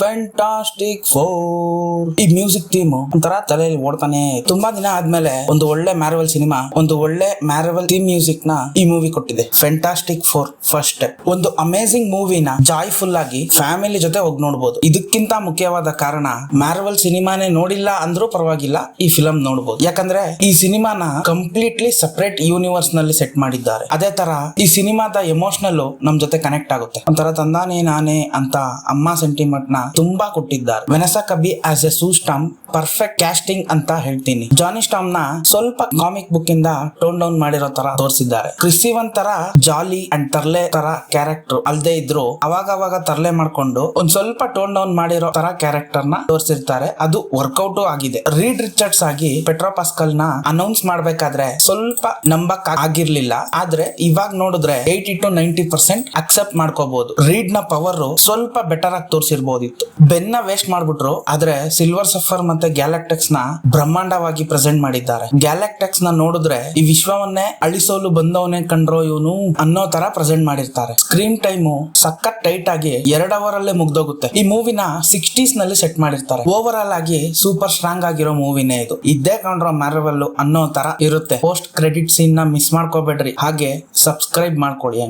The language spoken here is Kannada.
ಫ್ಯಾಂಟಾಸ್ಟಿಕ್ ಫೋರ್ ಈ ಮ್ಯೂಸಿಕ್ ಟೀಮ್ ಒಂಥರ ತಲೆಯಲ್ಲಿ ಓಡ್ತಾನೆ. ತುಂಬಾ ದಿನ ಆದ್ಮೇಲೆ ಒಂದು ಒಳ್ಳೆ ಮ್ಯಾರವಲ್ ಸಿನಿಮಾ ಒಂದು ಒಳ್ಳೆ ಮ್ಯಾರವಲ್ ಥೀಮ್ ಮ್ಯೂಸಿಕ್ನ ಈ ಮೂವಿ ಕೊಟ್ಟಿದೆ. ಫ್ಯಾಂಟಾಸ್ಟಿಕ್ ಫೋರ್ ಫಸ್ಟ್ ಒಂದು ಅಮೇಸಿಂಗ್ ಮೂವಿನ ಜಾಯ್ಫುಲ್ ಆಗಿ ಫ್ಯಾಮಿಲಿ ಜೊತೆ ಹೋಗಿ ನೋಡಬಹುದು ಇದಕ್ಕಿಂತ ಮುಖ್ಯವಾದ ಕಾರಣ ಮ್ಯಾರವಲ್ ಸಿನಿಮಾನೇ ನೋಡಿಲ್ಲ ಅಂದ್ರೂ ಪರವಾಗಿಲ್ಲ, ಈ ಫಿಲಂ ನೋಡಬಹುದು ಯಾಕಂದ್ರೆ ಈ ಸಿನಿಮಾನ ಕಂಪ್ಲೀಟ್ಲಿ ಸೆಪರೇಟ್ ಯೂನಿವರ್ಸ್ನಲ್ಲಿ ಸೆಟ್ ಮಾಡಿದ್ದಾರೆ. ಅದೇ ತರ ಈ ಸಿನಿಮಾದ ಎಮೋಷನಲ್ ನಮ್ ಜೊತೆ ಕನೆಕ್ಟ್ ಆಗುತ್ತೆ. ಒಂಥರ ತಂದಾನೆ ನಾನೇ ಅಂತ ಅಮ್ಮ ಸೆಂಟಿಮೆಂಟ್ನ ತುಂಬಾ ಕೊಟ್ಟಿದ್ದಾರೆ. Vanessa Kirby as a Sue Storm perfect casting ಅಂತ ಹೇಳ್ತೀನಿ. ಜಾನಿ ಸ್ಟಾಮ್ನ ಸ್ವಲ್ಪ ಕಾಮಿಕ್ ಬುಕ್ ಇಂದ ಟೋನ್ ಡೌನ್ ಮಾಡಿರೋ ತರ ತೋರಿಸಿದ್ದಾರೆ. ಕ್ರಿಸ್ಟಿವ್ ತರ ಜಾಲಿ ಅಂಡ್ ತರ್ಲೆ ತರ ಕ್ಯಾರೆಕ್ಟರ್ ಅಲ್ದೇ ಇದ್ರು ಅವಾಗ ಅವಾಗ ತರ್ಲೆ ಮಾಡ್ಕೊಂಡು ಒಂದ್ ಸ್ವಲ್ಪ ಟೋನ್ ಡೌನ್ ಮಾಡಿರೋ ತರ ಕ್ಯಾರೆಕ್ಟರ್ನ ತೋರಿಸಿರ್ತಾರೆ. ಅದು ವರ್ಕೌಟ್ ಆಗಿದೆ. ರೀಡ್ ರಿಚರ್ಡ್ಸ್ ಆಗಿ ಪೆಟ್ರೋ ಪಾಸ್ಕಲ್ನ ಅನೌನ್ಸ್ ಮಾಡ್ಬೇಕಾದ್ರೆ ಸ್ವಲ್ಪ ನಂಬಕ್ ಆಗಿರ್ಲಿಲ್ಲ. ಆದ್ರೆ ಇವಾಗ ನೋಡಿದ್ರೆ eighty to ninety percent accept ಮಾಡ್ಕೋಬಹುದು ರೀಡ್ನ ಪವರ್ ಸ್ವಲ್ಪ ಬೆಟರ್ ಆಗಿ ತೋರಿಸಿರ್ಬೋದಿತ್ತು ಬೆನ್ನ ವೇಸ್ಟ್ ಮಾಡ್ಬಿಟ್ರು, ಆದ್ರೆ ಸಿಲ್ವರ್ ಸಫರ್ ಮತ್ತೆ ಗ್ಯಾಲಕ್ಟೆಕ್ಸ್ನ ಬ್ರಹ್ಮಾಂಡವಾಗಿ ಪ್ರೆಸೆಂಟ್ ಮಾಡಿದ್ದಾರೆ. ಗ್ಯಾಲಕ್ಟೆಕ್ಸ್ನ ನೋಡಿದ್ರೆ ಈ ವಿಶ್ವವನ್ನೇ ಅಳಿಸೋಲು ಬಂದವನೇ ಕಂಡ್ರೋ ಇವನು ಅನ್ನೋ ತರ ಪ್ರೆಸೆಂಟ್ ಮಾಡಿರ್ತಾರೆ. ಸ್ಕ್ರೀನ್ ಟೈಮ್ ಸಖತ್ ಟೈಟ್ ಆಗಿ ಎರಡ್ ಅವರ್ ಅಲ್ಲೇ ಮುಗ್ದೋಗುತ್ತೆ. ಈ ಮೂವಿನ ಸಿಕ್ಸ್ಟೀಸ್ನಲ್ಲಿ ಸೆಟ್ ಮಾಡಿರ್ತಾರೆ. ಓವರ್ ಆಲ್ ಆಗಿ ಸೂಪರ್ ಸ್ಟ್ರಾಂಗ್ ಆಗಿರೋ ಮೂವಿನೇ ಇದು. ಇದ್ದೇ ಕಂಡ್ರೋ ಮ್ಯಾರವಲ್ ಅನ್ನೋ ತರ ಇರುತ್ತೆ. ಪೋಸ್ಟ್ ಕ್ರೆಡಿಟ್ ಸೀನ್ನ ಮಿಸ್ ಮಾಡ್ಕೋಬೇಡ್ರಿ. ಹಾಗೆ ಸಬ್ಸ್ಕ್ರೈಬ್ ಮಾಡ್ಕೊಳ್ಳಿ